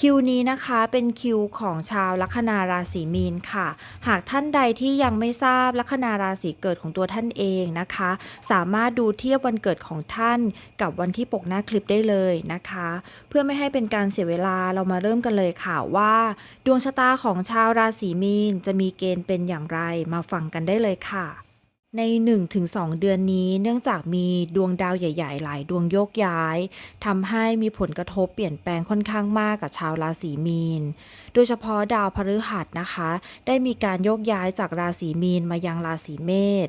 คิวนี้นะคะเป็นคิวของชาวลัคนาราศีมีนค่ะ หากท่านใดที่ยังไม่ทราบลัคนาราศีเกิดของตัวท่านเองนะคะ สามารถดูเทียบวันเกิดของท่านกับวันที่ปกหน้าคลิปได้เลยนะคะ เพื่อไม่ให้เป็นการเสียเวลาเรามาเริ่มกันเลยค่ะว่า ดวงชะตาของชาวราศีมีนจะมีเกณฑ์เป็นอย่างไรมาฟังกันได้เลยค่ะ ใน 1-2 เดือนนี้เนื่องจากมีดวงดาวใหญ่ ๆ หลายดวงโยกย้ายทำให้มีผลกระทบเปลี่ยนแปลงค่อนข้างมากกับชาวราศีมีน โดยเฉพาะดาวพฤหัสนะคะ ได้มีการโยกย้ายจากราศีมีนมายังราศีเมษ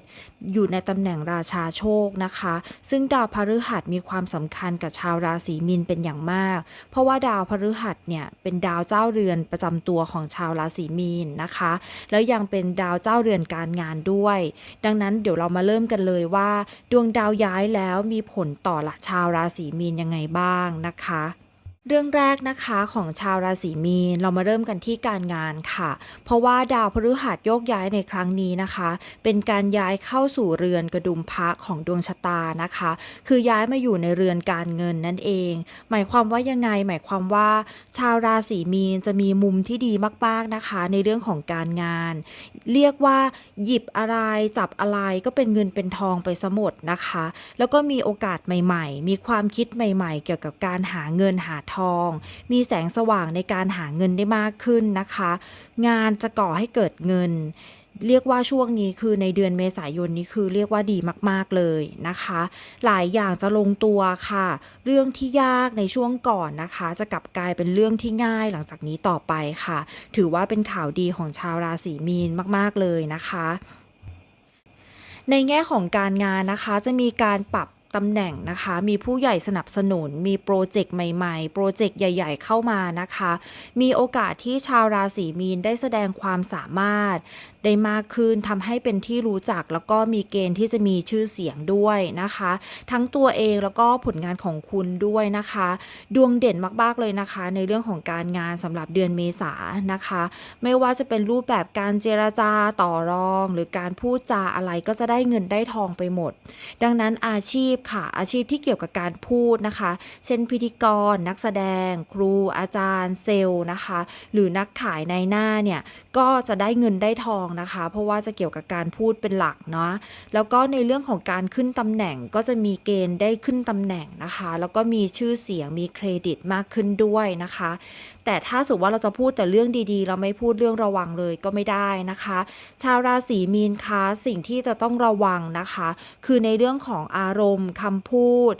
อยู่ในตำแหน่งราชาโชคนะคะ ซึ่งดาวพฤหัสมีความสำคัญกับชาวราศีมีนเป็นอย่างมาก เพราะว่าดาวพฤหัสเนี่ยเป็นดาวเจ้าเรือนประจำตัวของชาวราศีมีนนะคะ แล้วยังเป็นดาวเจ้าเรือนการงานด้วย ดังนั้นเดี๋ยวเรามาเริ่มกันเลยว่า ดวงดาวย้ายแล้วมีผลต่อละชาวราศีมีนยังไงบ้างนะคะ เรื่องแรกนะคะของชาวราศีมีนเรามาเริ่มกันที่การงานค่ะ เพราะว่าดาวพฤหัสโยกย้ายในครั้งนี้นะคะ เป็นการย้ายเข้าสู่เรือนกระดุมพระของดวงชะตานะคะ คือย้ายมาอยู่ในเรือนการเงินนั่นเอง หมายความว่ายังไงหมายความว่า ชาวราศีมีนจะมีมุมที่ดีมากๆนะคะ ในเรื่องของการงาน เรียกว่า หยิบอะไรจับอะไรก็เป็นเงินเป็นทองไปสมดนะคะ แล้วก็มีโอกาสใหม่ ๆ มีความคิดใหม่ ๆ เกี่ยวกับการหาเงินหาทอง มีแสงสว่างในการหาเงินได้มากขึ้นนะคะ งานจะก่อให้เกิดเงิน เรียกว่าช่วงนี้คือในเดือนเมษายนนี้คือเรียกว่าดีมากๆเลยนะคะ หลายอย่างจะลงตัวค่ะ เรื่องที่ยากในช่วงก่อนนะคะ จะกลับกลายเป็นเรื่องที่ง่ายหลังจากนี้ต่อไปค่ะ ถือว่าเป็นข่าวดีของชาวราศีมีนมากๆเลยนะคะในแง่ของการงานนะคะจะมีการปรับ ตำแหน่งนะคะ มีผู้ใหญ่สนับสนุน มีโปรเจกต์ใหม่ๆ โปรเจกต์ใหญ่ ๆ เข้ามานะคะ มีโอกาสที่ชาวราศีมีนได้แสดงความสามารถ ได้มากขึ้นทำให้เป็นที่รู้จัก แล้วก็มีเกณฑ์ที่จะมีชื่อเสียงด้วยนะคะ ทั้งตัวเองแล้วก็ผลงานของคุณด้วยนะคะ ดวงเด่นมากๆเลยนะคะ ในเรื่องของการงานสำหรับเดือนเมษานะคะ ไม่ว่าจะเป็นรูปแบบการเจรจาต่อรอง หรือการพูดจาอะไรก็จะได้เงินได้ทองไปหมด ดังนั้นอาชีพค่ะ อาชีพที่เกี่ยวกับการพูดนะคะ เช่นพิธีกร นักแสดง ครู อาจารย์ เซลล์นะคะ หรือนักขายในหน้าเนี่ย ก็จะได้เงินได้ทองนะคะ เพราะว่าจะเกี่ยวกับการพูดเป็นหลักเนาะ แล้วก็ในเรื่องของการขึ้นตำแหน่งก็จะมีเกณฑ์ได้ขึ้นตำแหน่งนะคะ แล้วก็มีชื่อเสียง มีเครดิตมากขึ้นด้วยนะคะ แต่ถ้าสมมติว่าเราจะพูดแต่เรื่องดีๆ เราไม่พูดเรื่องระวังเลยก็ไม่ได้นะคะ ชาวราศีมีนคะ สิ่งที่จะต้องระวังนะคะ คือในเรื่องของอารมณ์คำพูด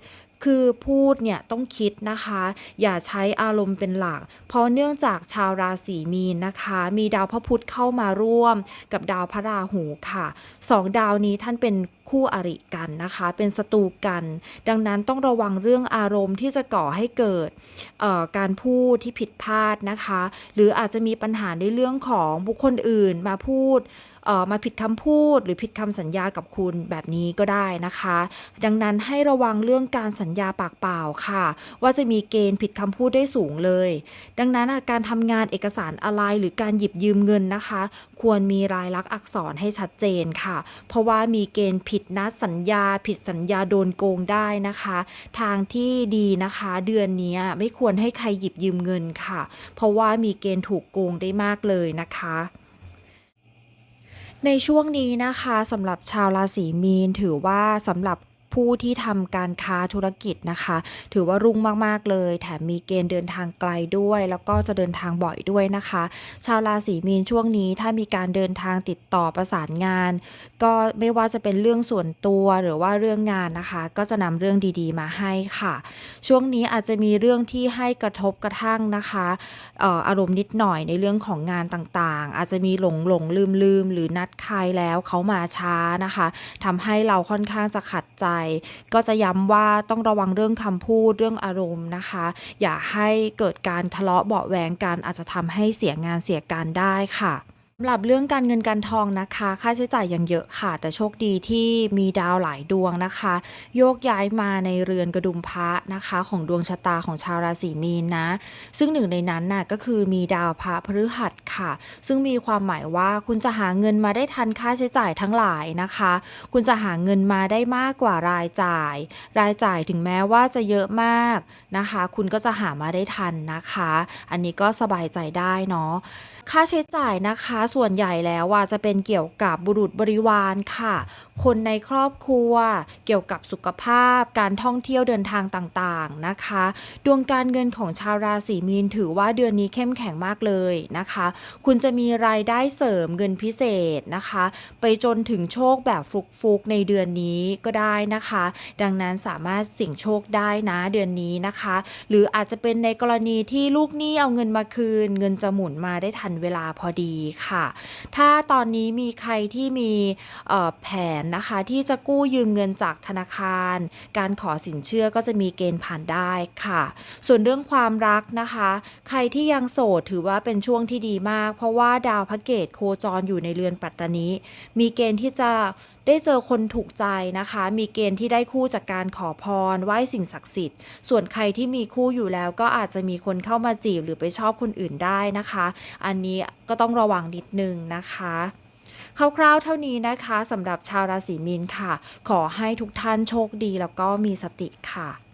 คือพูดเนี่ยต้องคิดนะคะ อย่าใช้อารมณ์เป็นหลัก เพราะเนื่องจากชาวราศีมีนนะคะ มีดาวพระพุธเข้ามาร่วม กับดาวพระราหูค่ะสองดาวนี้ท่านเป็นคู่อริกันนะคะ เป็นศัตรูกัน ดังนั้นต้องระวังเรื่องอารมณ์ที่จะก่อให้เกิดเอ่อการพูดที่ผิดพลาดนะคะ หรืออาจจะมีปัญหาในเรื่องของบุคคลอื่นมาพูดเอ่อมาผิดคำพูด หรือผิดคำสัญญากับคุณแบบนี้ก็ได้นะคะ ดังนั้นให้ระวังเรื่องการสัญญาปากเปล่าค่ะ ว่าจะมีเกณฑ์ผิดคำพูดได้สูงเลย ดังนั้นการทำงานเอกสารอะไรหรือการหยิบยืมเงินนะคะ ควรมีรายลักษณ์อักษรให้ชัดเจนค่ะ เพราะว่ามีเกณฑ์ผิดนัดสัญญา ผิดสัญญาโดนโกงได้นะคะ ทางที่ดีนะคะ เดือนนี้ไม่ควรให้ใครหยิบยืมเงินค่ะ เพราะว่ามีเกณฑ์ถูกโกงได้มากเลยนะคะในช่วงนี้นะคะสำหรับชาวราศีมีนถือว่าสำหรับ ผู้ที่ทำการค้าธุรกิจนะคะ ถือว่ารุ่งมากๆเลย แถมมีเกณฑ์เดินทางไกลด้วย แล้วก็จะเดินทางบ่อยด้วยนะคะ ชาวราศีมีนช่วงนี้ถ้ามีการเดินทางติดต่อประสานงาน ก็ไม่ว่าจะเป็นเรื่องส่วนตัวหรือว่าเรื่องงานนะคะ ก็จะนำเรื่องดีๆ มาให้ค่ะ ช่วงนี้อาจจะมีเรื่องที่ให้กระทบกระทั่งนะคะอารมณ์นิดหน่อยในเรื่องของงานต่างๆ อาจจะมีหลงหลงลืมลืมหรือนัดใครแล้วเขามาช้านะคะทำให้เราค่อนข้างจะขัดใจก็จะย้ำว่าต้องระวังเรื่องคำพูดเรื่องอารมณ์นะคะ อย่าให้เกิดการทะเลาะเบาะแวงกันอาจจะทำให้เสียงานเสียการได้ค่ะ สำหรับเรื่องการเงินการทองนะคะ ค่าใช้จ่ายยังเยอะค่ะ แต่โชคดีที่มีดาวหลายดวงนะคะ โยกย้ายมาในเรือนกระดุมพระนะคะ ของดวงชะตาของชาวราศีมีนนะ ซึ่งหนึ่งในนั้นน่ะก็คือมีดาวพระพฤหัสค่ะ ซึ่งมีความหมายว่าคุณจะหาเงินมาได้ทันค่าใช้จ่ายทั้งหลายนะคะ คุณจะหาเงินมาได้มากกว่ารายจ่าย รายจ่ายถึงแม้ว่าจะเยอะมากนะคะ คุณก็จะหามาได้ทันนะคะ อันนี้ก็สบายใจได้เนาะค่าใช้จ่ายนะคะส่วนใหญ่แล้วว่าจะเป็นเกี่ยวกับบุรุษบริวารค่ะ คนในครอบครัว เกี่ยวกับสุขภาพ การท่องเที่ยวเดินทางต่างๆนะคะ ดวงการเงินของชาวราศีมีนถือว่าเดือนนี้เข้มแข็งมากเลยนะคะ คุณจะมีรายได้เสริมเงินพิเศษนะคะ ไปจนถึงโชคแบบฟุกๆในเดือนนี้ก็ได้นะคะ ดังนั้นสามารถเสี่ยงโชคได้นะเดือนนี้นะคะ หรืออาจจะเป็นในกรณีที่ลูกหนี้เอาเงินมาคืน เงินจะหมุนมาได้ทันเวลาพอดีค่ะถ้าตอนนี้มีใครที่มีแผนนะคะที่จะกู้ยืมเงินจากธนาคาร การขอสินเชื่อก็จะมีเกณฑ์ผ่านได้ค่ะ ส่วนเรื่องความรักนะคะ ใครที่ยังโสดถือว่าเป็นช่วงที่ดีมาก เพราะว่าดาวพระเกตโคจรอยู่ในเรือนปัตตานีมีเกณฑ์ที่จะได้เจอคนถูกใจนะคะ มีเกณฑ์ที่ได้คู่จากการขอพรไหว้สิ่งศักดิ์สิทธิ์ ส่วนใครที่มีคู่อยู่แล้วก็อาจจะมีคนเข้ามาจีบหรือไปชอบคนอื่นได้นะคะ อันนี้ก็ต้องระวังนิดนึงนะคะคร่าวๆเท่านี้นะคะสำหรับชาวราศีมีนค่ะ ขอให้ทุกท่านโชคดีแล้วก็มีสติค่ะ